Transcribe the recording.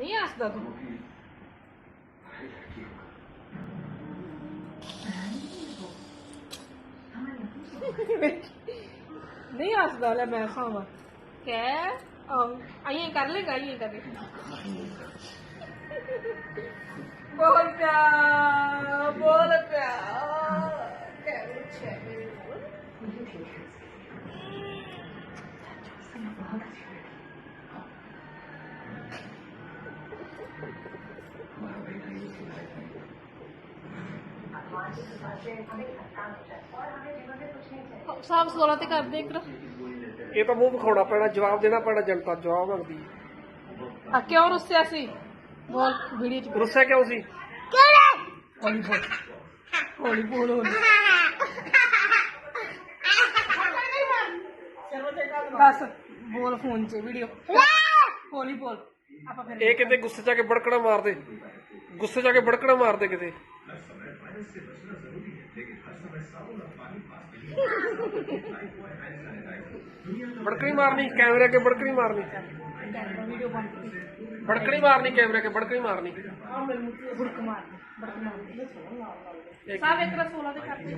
નહીં હસતો તું નહીં હસતો એટલે મેં ખાવા કે અહીંયા કર લે અહીંયા કર લે બોલ પ્યાર ਸਾਫ਼ ਸੋਲਾ ਤੇ ਕਰਦੇ ਇੱਕ ਇਹ ਤਾਂ ਮੂੰਹ ਵਿਖਾਉਣਾ ਪੈਣਾ ਜਵਾਬ ਦੇਣਾ ਪੈਣਾ ਜਨਤਾ ਜਵਾਬ ਮੰਗਦੀ। ਆ ਕਿਉਂ ਰੁੱਸਿਆ ਸੀ? ਬੋਲ ਵੀਡੀਓ ਚ। ਰੁੱਸਿਆ ਕਿਉਂ ਸੀ? ਹੌਲੀ ਬੋਲ। ਹੌਲੀ ਬੋਲ ਹੌਲੀ। ਬਸ ਬੋਲ ਫੋਨ 'ਚ ਵੀਡੀਓ। ਹੌਲੀ ਬੋਲ। ਆਪਾਂ ਫਿਰ ਇਹ ਕਿਤੇ ਗੁੱਸੇ 'ਚ ਆ ਕੇ ਬੜਕਣਾ ਮਾਰਦੇ। ਗੁੱਸੇ 'ਚ ਆ ਕੇ ਬੜਕਣਾ ਮਾਰਦੇ ਕਿਤੇ। ਬੜਕਣੀ ਮਾਰਨੀ ਕੈਮਰੇ ਅੱਗੇ ਬੜਕਣੀ ਮਾਰਨੀ ਬੜਕਣੀ ਮਾਰਨੀ ਕੈਮਰੇ ਅੱਗੇ ਬੜਕਣੀ ਮਾਰਨੀ ਆ ਤੇ ਬੁੜਕ ਮਾਰ ਬੜਕ ਮਾਰ ਇੱਕ- ਸਭ ਇੱਕ ਰਸੋਲਾ ਦੇ ਕਰਦੇ